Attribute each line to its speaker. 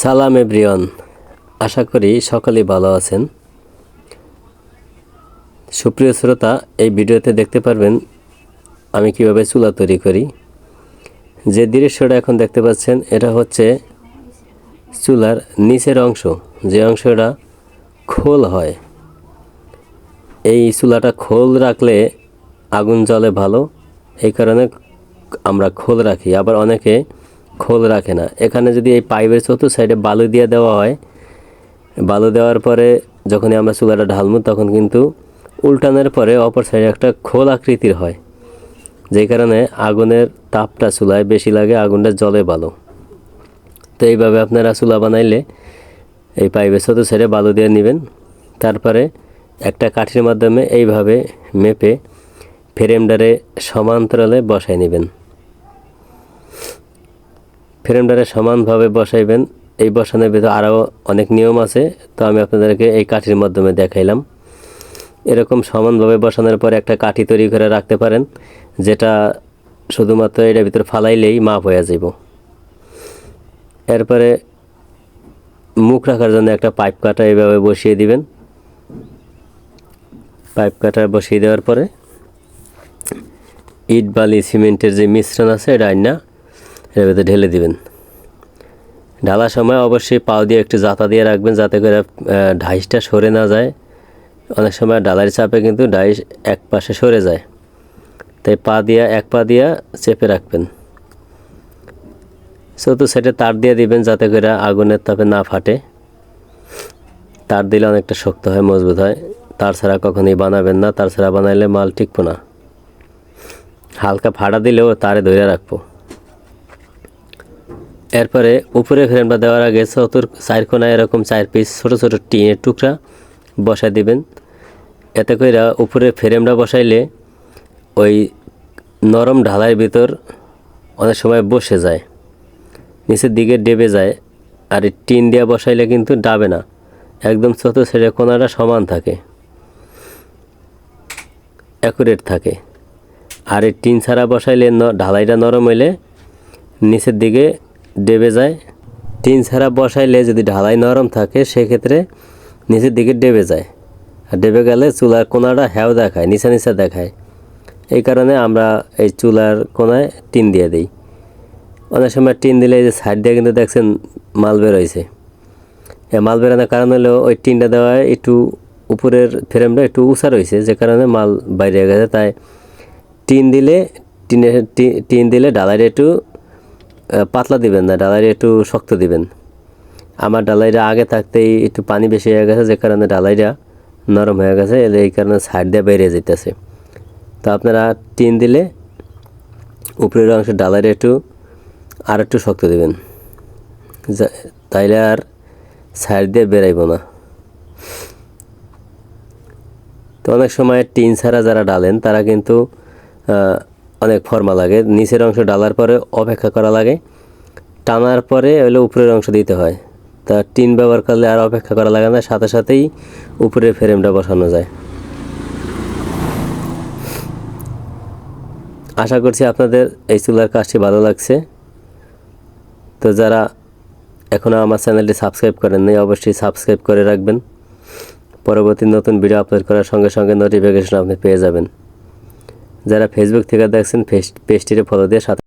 Speaker 1: সালাম এব্রিয়ন আশা করি সকলেই ভালো আছেন। সুপ্রিয় শ্রোতা, এই ভিডিওতে দেখতে পারবেন আমি কীভাবে চুলা তৈরি করি। যে দৃশ্যটা এখন দেখতে পাচ্ছেন, এটা হচ্ছে চুলার নিচের অংশ। যে অংশটা খোল হয়। এই চুলাটা খোল রাখলে আগুন জ্বলে ভালো, এই কারণে আমরা খোল রাখি। আবার অনেকে খোল রাখে না। এখানে যদি এই পাইপের চতুর্থ সাইডে বালু দিয়ে দেওয়া হয়, বালু দেওয়ার পরে যখনই আমরা চুলাটা ঢালবো, তখন কিন্তু উল্টানোর পরে অপর সাইডে একটা খোল আকৃতির হয়। যেই কারণে আগুনের তাপটা চুলায় বেশি লাগে, আগুনটা জলে ভালো। তো এইভাবে আপনারা চুলা বানাইলে এই পাইপের চতুর্থ সাইডে বালু দিয়ে নেবেন। তারপরে একটা কাঠির মাধ্যমে এইভাবে মেপে ফ্রেমডারে সমান্তরালে বসায় নেবেন। ফ্রেমডারে সমানভাবে বসাইবেন। এই বসানোর ভিতরে আরও অনেক নিয়ম আছে, তো আমি আপনাদেরকে এই কাঠির মাধ্যমে দেখাইলাম। এরকম সমানভাবে বসানোর পরে একটা কাঠি তৈরি করে রাখতে পারেন, যেটা শুধুমাত্র এটার ভিতরে ফালাইলেই মাপ হয়ে যাব এরপরে মুখ রাখার জন্য একটা পাইপ কাটা এইভাবে বসিয়ে দিবেন। পাইপ কাটা বসিয়ে দেওয়ার পরে ইট বালি সিমেন্টের যে মিশ্রণ আছে, এটা আইনা ভিতরে ঢেলে দিবেন। ঢালার সময় অবশ্যই পাও দিয়ে একটু জাতা দিয়ে রাখবেন যাতে করে ঢাইসটা সরে না যায়। অনেক সময় ডালার চাপে কিন্তু ডাইস এক পাশে সরে যায়। তাই পা দিয়া, এক পা দিয়া চেপে রাখবেন। চতুর্থ সাইডে তার দিয়ে দিবেন যাতে করে আগুনের তাপে না ফাটে। তার দিলে অনেকটা শক্ত হয়, মজবুত হয়। তার ছাড়া কখনোই বানাবেন না। তার ছাড়া বানাইলে মাল টিকবো না। হালকা ফাড়া দিলেও তারে ধরে রাখব। এরপরে উপরে ফ্রেমটা দেওয়ার আগে চতুর চার কোনায় এরকম চার পিস ছোট ছোট টিনের টুকরা বসাই দিবেন। এতে করে উপরে ফ্রেমটা বসাইলে ওই নরম ঢালাইয়ের ভিতর অনেক সময় বসে যায়, নিচের দিকে ডেবে যায় আর টিন দিয়ে বসাইলে কিন্তু ডাবে না, একদম চতুর সাইডে কোনাটা সমান থাকে অ্যাকুরেট থাকে। আর এই টিন ছাড়া বসাইলে ঢালাইটা নরম হইলে নিচের দিকে ডেবে যায়। টিন ছাড়া বসাইলে যদি ঢালাই নরম থাকে, সেক্ষেত্রে নিচের দিকে ডেবে যায়। আর ডেবে গেলে চুলার কোনাটা হ্যাও দেখায়, নিচা নিচা দেখায়। এই কারণে আমরা এই চুলার কোনায় টিন দিয়ে দিই। অনেক সময় টিন দিলে এই যে সাইড দিয়ে কিন্তু দেখছেন মাল বেরোইছে এ মাল বেরোনোর কারণ হলো ওই টিনটা দেওয়ায় একটু উপরের ফ্রেমটা একটু উঁচা রয়েছে যে কারণে মাল বাইরে গেছে। তাই টিন দিলে, টিনের টিন দিলে ডালাইটা একটু পাতলা দিবেন না, ডালাইটা একটু শক্ত দিবেন। আমার ডালাইটা আগে থাকতেই একটু পানি বেশি হয়ে গেছে, যে কারণে ডালাইটা নরম হয়ে গেছে, এলে এই কারণে সাইড দিয়ে বেরিয়ে যেতেছে তো আপনারা টিন দিলে উপরের অংশ ডালাইটা একটু আর একটু শক্ত দিবেন। তাইলে আর সাইড দিয়ে বেরাইব না। তো অনেক সময় টিন ছাড়া যারা ডালেন, তারা কিন্তু অনেক ফর্মা লাগে। নিচের অংশ ডালার পরে অপেক্ষা করা লাগে। টানার পরে হলো উপরের অংশ দিতে হয়। তা টিন ব্যবহার করলে আর অপেক্ষা করা লাগে না, সাথে সাথেই উপরের ফ্রেমটা বসানো যায়। আশা করছি আপনাদের এই চুলার কাজটি ভালো লাগছে। তো যারা এখনও আমার চ্যানেলটি সাবস্ক্রাইব করেন নাই, অবশ্যই সাবস্ক্রাইব করে রাখবেন। পরবর্তী নতুন ভিডিও আপলোড করার সঙ্গে সঙ্গে নোটিফিকেশন আপনি পেয়ে যাবেন। যারা ফেসবুক থেকে দেখছেন পেজটিতে ফলো দিয়ে সাথে